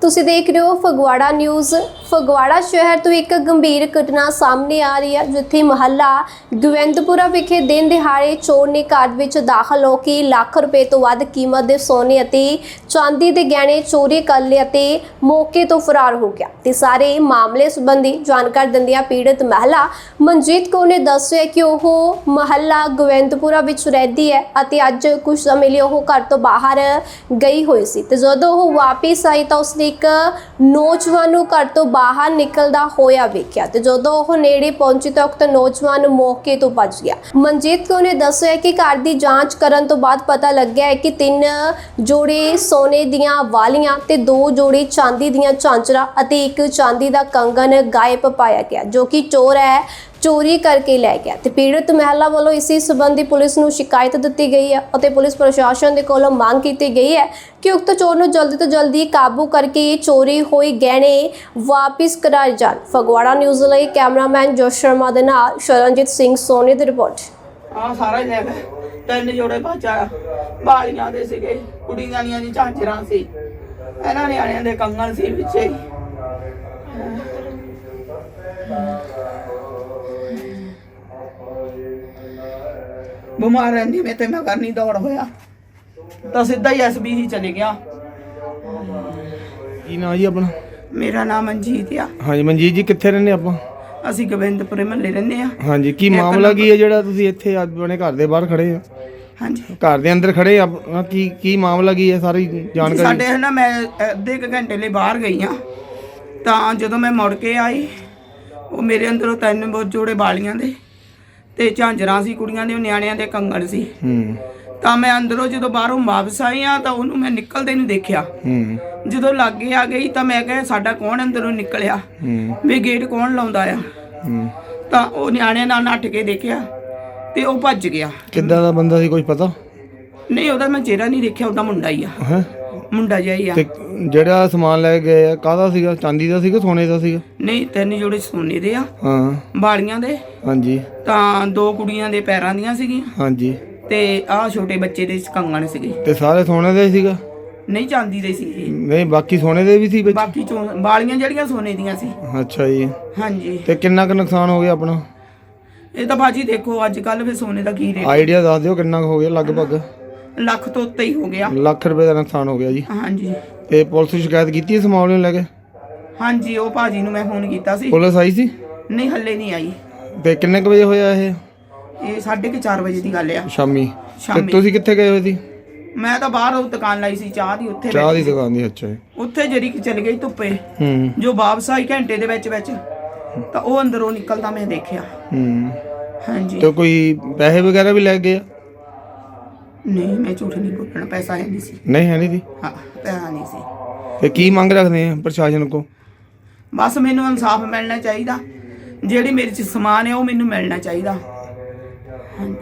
ਤੁਸੀਂ ਦੇਖ ਰਹੇ ਹੋ ਫਗਵਾੜਾ ਨਿਊਜ਼। ਫਗਵਾੜਾ ਸ਼ਹਿਰ ਤੋਂ ਇੱਕ ਗੰਭੀਰ ਘਟਨਾ ਸਾਹਮਣੇ ਆ ਰਹੀ ਹੈ, ਜਿੱਥੇ ਮਹੱਲਾ ਗੋਵਿੰਦਪੁਰਾ ਵਿਖੇ ਦਿਨ ਦਿਹਾੜੇ ਚੋਰ ਨੇ ਘਰ ਵਿੱਚ ਦਾਖਲ ਹੋ ਕੇ ਲੱਖ ਰੁਪਏ ਤੋਂ ਵੱਧ ਕੀਮਤ ਦੇ ਸੋਨੇ ਅਤੇ ਚਾਂਦੀ ਦੇ ਗਹਿਣੇ ਚੋਰੀ ਕਰ ਲਏ ਅਤੇ ਮੌਕੇ ਤੋਂ ਫਰਾਰ ਹੋ ਗਿਆ। ਤੇ ਸਾਰੇ ਮਾਮਲੇ ਸੰਬੰਧੀ ਜਾਣਕਾਰੀ ਦਿੰਦਿਆਂ ਪੀੜਤ ਮਹਿਲਾ ਮਨਜੀਤ ਕੌਰ ਨੇ ਦੱਸਿਆ ਕਿ ਉਹ ਮਹੱਲਾ ਗੋਵਿੰਦਪੁਰਾ ਵਿੱਚ ਰਹਿੰਦੀ ਹੈ ਅਤੇ ਅੱਜ ਕੁਝ ਸਮੇਂ ਲਈ ਉਹ ਘਰ ਤੋਂ ਬਾਹਰ ਗਈ ਹੋਈ ਸੀ। ਤੇ ਜਦੋਂ ਉਹ ਵਾਪਸ ਆਈ ਤਾਂ ਉਸ ਉਸਨੇ ਇੱਕ ਨੌਜਵਾਨ ਨੂੰ ਘਰ ਤੋਂ ਬਾਹਰ ਨਿਕਲਦਾ ਹੋਇਆ ਵੇਖਿਆ ਤੇ ਜਦੋਂ ਉਹ ਨੇੜੇ ਪਹੁੰਚੀ ਤਾਂ ਉਕਤ ਨੌਜਵਾਨ ਮੌਕੇ ਤੋਂ ਭੱਜ ਗਿਆ। ਮਨਜੀਤ ਕੌਰ ਨੇ ਦੱਸਿਆ ਕਿ ਘਰ ਦੀ ਜਾਂਚ ਕਰਨ ਤੋਂ ਬਾਅਦ ਪਤਾ ਲੱਗਿਆ ਹੈ ਕਿ ਤਿੰਨ ਜੋੜੇ ਸੋਨੇ ਦੀਆਂ ਵਾਲੀਆਂ ਤੇ ਦੋ ਜੋੜੇ ਚਾਂਦੀ ਦੀਆਂ ਝਾਂਜਰਾਂ ਅਤੇ ਇੱਕ ਚਾਂਦੀ ਦਾ ਕੰਗਨ ਗਾਇਬ ਪਾਇਆ ਗਿਆ, ਜੋ ਕਿ ਚੋਰ ਹੈ ਚੋਰੀ ਕਰਕੇ ਲੈ ਗਿਆ ਤੇ ਪੀੜਤ ਮਹਿਲਾ ਵੱਲੋਂ ਇਸੇ ਸੰਬੰਧੀ ਪੁਲਿਸ ਨੂੰ ਸ਼ਿਕਾਇਤ ਦਿੱਤੀ ਗਈ ਹੈ ਅਤੇ ਪੁਲਿਸ ਪ੍ਰਸ਼ਾਸਨ ਦੇ ਕੋਲੋਂ ਮੰਗ ਕੀਤੀ ਗਈ ਹੈ ਕਿ ਉਕਤ ਚੋਰ ਨੂੰ ਜਲਦੀ ਤੋਂ ਜਲਦੀ ਕਾਬੂ ਕਰਕੇ ਇਹ ਚੋਰੀ ਹੋਈ ਗਹਿਣੇ ਵਾਪਿਸ ਕਰਾਏ ਜਾਣ। ਫਗਵਾੜਾ ਨਿਊਜ਼ ਲਈ ਕੈਮਰਾਮੈਨ ਜੋਸ਼ ਸ਼ਰਮਾ ਦੇ ਨਾਲ ਸ਼ਰਨਜੀਤ ਸਿੰਘ ਸੋਨੀ ਦੀ ਰਿਪੋਰਟ। ਆ ਸਾਰਾ ਹੀ ਲੈ ਗਏ ਤਿੰਨ ਜੋੜੇ ਬਾਚਾ ਬਾਲੀਆਂ ਦੇ ਸੀਗੇ ਕੁੜੀਆਂ ਦੀਆਂ ਦੀ ਝਾਂਜਰਾਂ ਸੀ, ਇਹਨਾਂ ਨਿਆਣਿਆਂ ਦੇ ਕੰਗਣ ਸੀ ਵਿੱਚੇ ਬਿਮਾਰ ਰਹਿੰਦੀ ਮੈਂ ਤੇ ਮੈਂ ਕਰਨੀ ਦੌੜ ਹੋਇਆ। ਤਾਂ ਸਿੱਧਾ ਹੀ ਐਸਬੀਸੀ ਚਲੇ ਗਿਆ। ਕੀ ਨਾਂ ਜੀ ਆਪਣਾ? ਮੇਰਾ ਨਾਮ ਮਨਜੀਤ ਆ। ਹਾਂਜੀ ਮਨਜੀਤ ਜੀ ਕਿੱਥੇ ਰਹਿੰਦੇ ਆਪਾਂ? ਅਸੀਂ ਗੋਬਿੰਦਪੁਰੇ ਮਹੱਲੇ ਰਹਿੰਦੇ ਆ। ਹਾਂਜੀ ਕੀ ਮਾਮਲਾ ਕੀ ਹੈ ਜਿਹੜਾ ਤੁਸੀਂ ਇੱਥੇ ਆਪਣੇ ਘਰ ਦੇ ਬਾਹਰ ਖੜੇ ਆ? ਹਾਂਜੀ। ਘਰ ਦੇ ਅੰਦਰ ਖੜੇ ਆ ਕੀ ਕੀ ਮਾਮਲਾ ਕੀ ਹੈ ਸਾਰੀ ਜਾਣਕਾਰੀ? ਸਾਡੇ ਨਾ ਮੈਂ ਅੱਧੇ ਕੁ ਘੰਟੇ ਲਈ ਬਾਹਰ ਗਈ ਆ। ਤਾਂ ਜਦੋਂ ਮੈਂ ਮੁੜ ਕੇ ਆਈ ਉਹ ਮੇਰੇ ਅੰਦਰੋਂ ਤਿੰਨ ਬਹੁਤ ਜੋੜੇ ਬਾਲੀਆਂ ਦੇ ਤੇ ਝਾਂਜਰਾਂ ਸੀ ਕੁੜੀਆਂ ਦੇ ਉਹ ਨਿਆਣਿਆਂ ਦੇ ਕੰਗਣ ਸੀ। ਹੂੰ। ਤਾਂ ਮੈਂ ਅੰਦਰੋਂ ਜਦੋਂ ਬਾਹਰੋਂ ਵਾਪਸ ਆਈ ਆ ਤਾਂ ਉਹਨੂੰ ਮੈਂ ਨਿਕਲਦੇ ਨੂੰ ਦੇਖਿਆ। ਹੂੰ। ਜਦੋਂ ਲਾਗੇ ਆ ਗਈ ਤਾਂ ਮੈਂ ਕਿਹਾ ਸਾਡਾ ਕੌਣ ਅੰਦਰੋਂ ਨਿਕਲਿਆ? ਹੂੰ। ਵੀ ਗੇਟ ਕੌਣ ਲਾਉਂਦਾ ਆ? ਹੂੰ। ਤਾਂ ਉਹ ਨਿਆਣਿਆਂ ਨਾਲ ਨੱਠ ਕੇ ਦੇਖਿਆ ਤੇ ਉਹ ਭੱਜ ਗਿਆ। ਕਿੱਦਾਂ ਦਾ ਬੰਦਾ ਸੀ ਕੁਝ ਪਤਾ? ਨਹੀਂ ਉਹਦਾ ਮੈਂ ਚਿਹਰਾ ਨਹੀਂ ਦੇਖਿਆ ਉਹਦਾ ਮੁੰਡਾ ਹੀ ਆ। ਹੈ? ਮੁੰਡਾ ਜਿਹਾ ਹੀ ਆ। ਤੇ ਜਿਹੜਾ ਸਮਾਨ ਲੈ ਕੇ ਗਏ ਆ ਕਾਹਦਾ ਸੀਗਾ? ਚਾਂਦੀ ਦਾ ਸੀਗਾ ਸੋਨੇ ਦਾ ਸੀਗਾ? ਨਹੀਂ ਤਿੰਨ ਜੋੜੇ ਸੋਨੇ ਦੇ ਆ। ਹਾਂ। ਬਾਲੀਆਂ ਦੇ। ਹਾਂਜੀ। ਤਾਂ ਦੋ ਕੁੜੀਆਂ ਦੇ ਪੈਰਾਂ ਦੀਆਂ ਸੀਗੀਆਂ। ਹਾਂਜੀ। ਤੇ ਆਹ ਛੋਟੇ ਬੱਚੇ ਦੇ ਕੰਗਣ ਸੀਗੇ। ਤੇ ਸਾਰੇ ਸੋਨੇ ਦੇ ਸੀਗਾ? ਨਹੀਂ ਚਾਂਦੀ ਦੇ ਸੀ ਨਹੀਂ ਬਾਕੀ ਸੋਨੇ ਦੇ ਵੀ ਸੀ ਵਿੱਚ? ਬਾਕੀ ਚੋਂ ਬਾਲੀਆਂ ਜਿਹੜੀਆਂ ਸੋਨੇ ਦੀਆਂ ਸੀ। ਅੱਛਾ ਜੀ। ਹਾਂਜੀ। ਤੇ ਕਿੰਨਾ ਕੁ ਨੁਕਸਾਨ ਹੋ ਗਿਆ ਆਪਣਾ? ਇਹ ਤਾਂ ਬਾਜੀ ਦੇਖੋ ਅੱਜ ਕੱਲ ਫੇ ਸੋਨੇ ਦਾ ਕੀ ਰੇਟ ਆਈਡੀਆ ਦੱਸ ਦਿਓ ਕਿੰਨਾ ਕੁ ਹੋ ਗਿਆ ਲਗਭਗ? ਲੱਖ ਤੋਂ ਉੱਤੇ ਹੀ ਹੋ ਗਿਆ। ਲੱਖ ਰੁਪਏ ਦਾ ਨੁਕਸਾਨ ਹੋ ਗਿਆ ਜੀ। ਹਾਂਜੀ। ਤੇ ਪੁਲਿਸ ਨੂੰ ਸ਼ਿਕਾਇਤ ਕੀਤੀ ਇਸ ਮਾਮਲੇ ਨੂੰ ਲੈ ਕੇ? ਹਾਂਜੀ ਉਹ ਭਾਜੀ ਨੂੰ ਮੈਂ ਫੋਨ ਕੀਤਾ ਸੀ। ਪੁਲਿਸ ਆਈ ਸੀ? ਨਹੀਂ ਹੱਲੇ ਨਹੀਂ ਆਈ। ਤੇ ਕਿੰਨੇ ਕੁ ਵਜੇ ਹੋਇਆ ਇਹ? ਇਹ 4:30 ਵਜੇ ਦੀ ਗੱਲ ਆ। ਸ਼ਾਮੀ। ਤੇ ਸ਼ਾਮੀ। ਤੁਸੀਂ ਕਿੱਥੇ ਗਏ ਹੋਏ ਸੀ? ਮੈਂ ਤਾਂ ਬਾਹਰ ਉਹ ਦੁਕਾਨ ਲਾਈ ਸੀ ਚਾਹ ਦੀ ਉੱਥੇ ਚਾਹ ਦੀ। ਦੁਕਾਨ ਦੀ ਅੱਛਾ ਜੀ। ਉੱਥੇ ਜਿਹੜੀ ਕਿ ਚਲ ਗਈ ਧੁੱਪੇ। ਹੂੰ। ਜੋ ਵਾਪਸ ਆਈ ਘੰਟੇ ਦੇ ਵਿੱਚ ਵਿੱਚ ਤਾਂ ਉਹ ਅੰਦਰੋਂ ਨਿਕਲਦਾ ਮੈਂ ਦੇਖਿਆ। ਹੂੰ। ਹਾਂਜੀ। ਤੇ ਕੋਈ ਪੈਸੇ ਵਗੈਰਾ ਵੀ ਲੈ ਗਏ ਆ? ਨਹੀਂ ਮੈਂ ਝੂਠ ਨਹੀਂ ਬੋਲਣਾ ਪੈਸਾ ਹੈ ਨਹੀਂ ਸੀ। ਨਹੀਂ ਹੈ ਨਹੀਂ ਜੀ? ਹਾਂ ਪੈਸਾ ਨਹੀਂ ਸੀ। ਤੇ ਕੀ ਮੰਗ ਰੱਖਦੇ ਆ ਪ੍ਰਸ਼ਾਸਨ ਕੋ? ਬਸ ਮੈਨੂੰ ਇਨਸਾਫ ਮਿਲਣਾ ਚਾਹੀਦਾ। ਜਿਹੜੀ ਮੇਰੇ ਚ ਸਮਾਨ ਹੈ ਉਹ ਮੈਨੂੰ ਮਿਲਣਾ ਚਾਹੀਦਾ। ਹਾਂਜੀ।